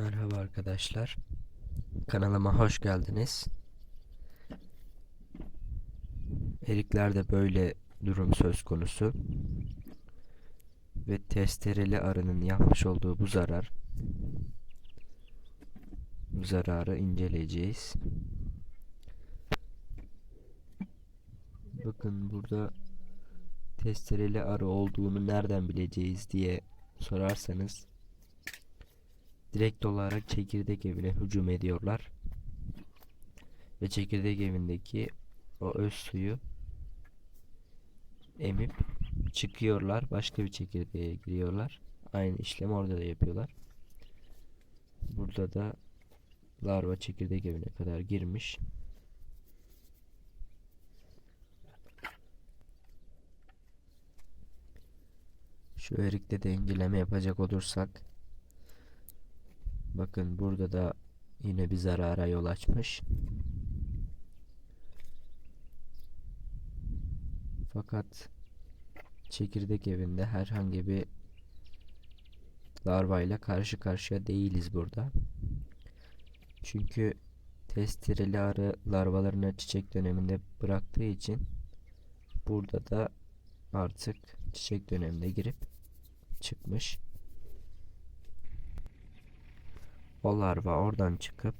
Merhaba arkadaşlar. Kanalıma hoş geldiniz. Eriklerde böyle durum söz konusu. Ve testereli arının yapmış olduğu bu zarar. Bu zararı inceleyeceğiz. Bakın burada testereli arı olduğunu nereden bileceğiz diye sorarsanız direkt olarak çekirdek evine hücum ediyorlar. Ve çekirdek evindeki o öz suyu emip çıkıyorlar. Başka bir çekirdeğe giriyorlar. Aynı işlemi orada da yapıyorlar. Burada da larva çekirdek evine kadar girmiş. Şu erikte de inceleme yapacak olursak Bakın burada da yine bir zarara yol açmış. Fakat çekirdek evinde herhangi bir larvayla karşı karşıya değiliz burada. Çünkü testereli arı larvalarını çiçek döneminde bıraktığı için burada da artık çiçek dönemine girip çıkmış. O larva oradan çıkıp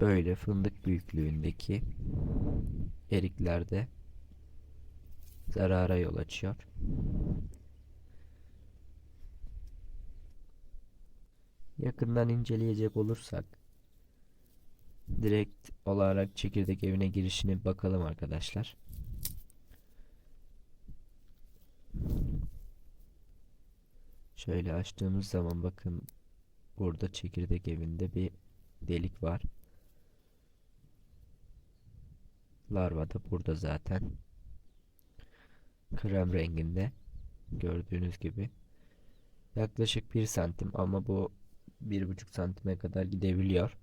böyle fındık büyüklüğündeki eriklerde zarara yol açıyor. Yakından inceleyecek olursak direkt olarak çekirdek evine girişine bakalım arkadaşlar. Şöyle açtığımız zaman bakın Burada çekirdek evinde bir delik var. Larva da burada zaten. Krem renginde. Gördüğünüz gibi. Yaklaşık 1 santim ama bu 1,5 santime kadar gidebiliyor.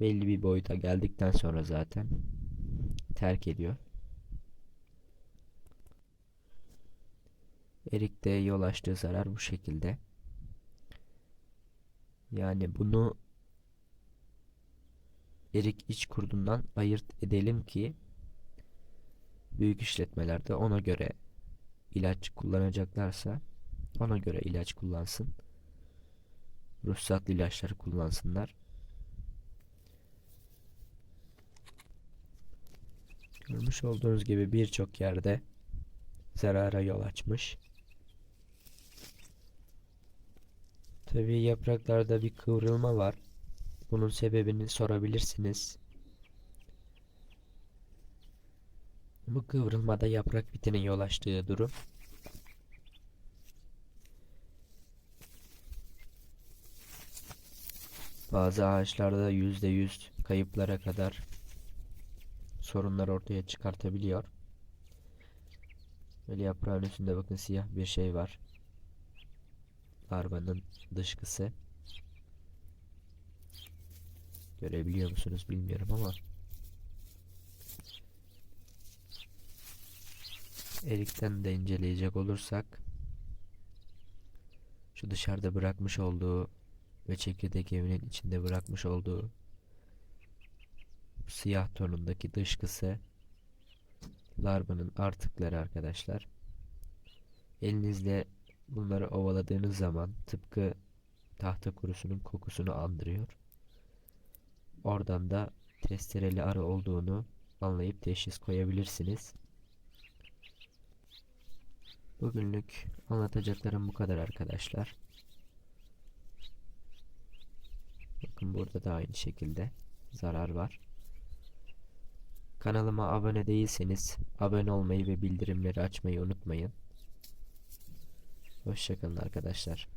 Belli bir boyuta geldikten sonra zaten terk ediyor. Erik'te yol açtığı zarar bu şekilde. Yani bunu erik iç kurdundan ayırt edelim ki büyük işletmelerde ona göre ilaç kullanacaklarsa ona göre ilaç kullansın. Ruhsatlı ilaçları kullansınlar. Görmüş olduğunuz gibi birçok yerde zarara yol açmış. Tabii yapraklarda bir kıvrılma var. Bunun sebebini sorabilirsiniz. Bu kıvrılmada yaprak bitinin yol açtığı durum. Bazı ağaçlarda %100 kayıplara kadar sorunlar ortaya çıkartabiliyor. Böyle yaprağın üstünde bakın siyah bir şey var. Larvanın dışkısı. Görebiliyor musunuz bilmiyorum ama Erik'ten de inceleyecek olursak şu dışarıda bırakmış olduğu ve çekirdek evinin içinde bırakmış olduğu siyah tonundaki dışkısı larvanın artıkları arkadaşlar. Elinizle Bunları ovaladığınız zaman tıpkı tahta kurusunun kokusunu andırıyor. Oradan da testereli arı olduğunu anlayıp teşhis koyabilirsiniz. Bugünlük anlatacaklarım bu kadar arkadaşlar. Bakın burada da aynı şekilde zarar var. Kanalıma abone değilseniz abone olmayı ve bildirimleri açmayı unutmayın. Hoşçakalın arkadaşlar.